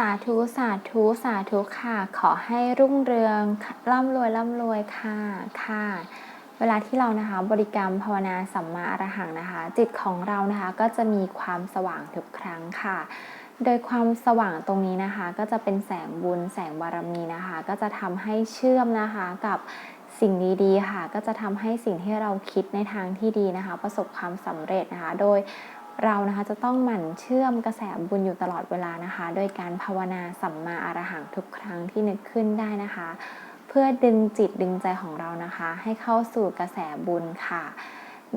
สาธุ สาธุ สาธุค่ะ ขอให้รุ่งเรืองร่ำรวยร่ำรวยค่ะค่ะ เวลาที่เรานะคะบริกรรมภาวนาสัมมาอรหังนะคะ จิตของเรานะคะก็จะมีความสว่างทุกครั้งค่ะ โดยความสว่างตรงนี้นะคะ ก็จะเป็นแสงบุญแสงบารมีนะคะ ก็จะทำให้เชื่อมนะคะกับสิ่งดีๆค่ะ ก็จะทำให้สิ่งที่เราคิดในทางที่ดีนะคะ ประสบความสำเร็จนะคะ โดย เรานะคะจะต้องหมั่นเชื่อมกระแสบุญอยู่ตลอดเวลานะคะ โดยการภาวนาสัมมาอรหังทุกครั้งที่นึกขึ้นได้นะคะ เพื่อดึงจิตดึงใจของเรานะคะ ให้เข้าสู่กระแสบุญค่ะ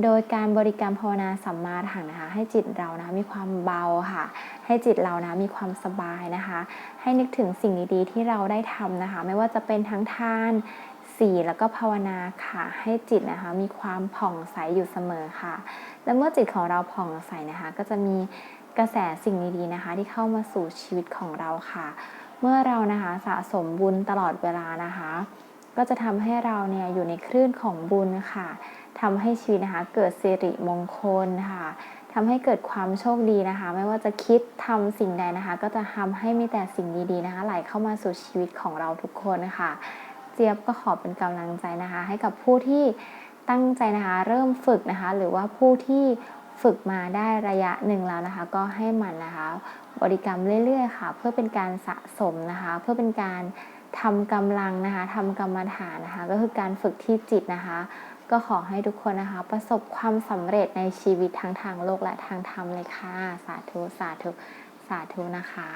โดยการบริกรรมภาวนาสัมมาอรหังนะคะ ให้จิตเรานะคะมีความเบาค่ะ ให้จิตเรานะมีความสบายนะคะ ให้นึกถึงสิ่งดีๆที่เราได้ทำนะคะ ไม่ว่าจะเป็นทั้งทาน ศีลแล้วก็ภาวนาค่ะ ให้จิตนะคะมีความผ่องใสอยู่เสมอค่ะ และเมื่อจิตของเราผ่องใสนะคะ ก็จะมีกระแสสิ่งดีๆนะคะ ที่เข้ามาสู่ชีวิตของเราค่ะ เมื่อเรานะคะสะสมบุญตลอดเวลานะคะ ก็จะทำให้เราเนี่ยอยู่ในคลื่นของบุญค่ะทำให้ชีวิตนะคะเกิดสิริมงคลค่ะทำให้เกิดความโชคดีนะคะ ไม่ว่าจะคิดทำสิ่งใดนะคะ ก็จะทำให้มีแต่สิ่งดีๆนะคะ ไหลเข้ามาสู่ชีวิตของเราทุกคนค่ะ จี๊ยบก็ขอเป็นกำลังใจนะคะ ให้กับผู้ที่ตั้งใจนะคะเริ่มฝึกนะคะ หรือว่าผู้ที่ฝึกมาได้ระยะหนึ่งแล้วนะคะ ก็ให้มันนะคะบริกรรมเรื่อย ๆ ค่ะ เพื่อเป็นการสะสมนะคะ เพื่อเป็นการทำกำลังนะคะทำกรรมฐานนะคะ ก็คือการฝึกที่จิตนะคะ ก็ขอให้ทุกคนนะคะ ประสบความสำเร็จในชีวิตทั้งทางโลกและทางธรรมเลยค่ะ สาธุสาธุสาธุนะคะ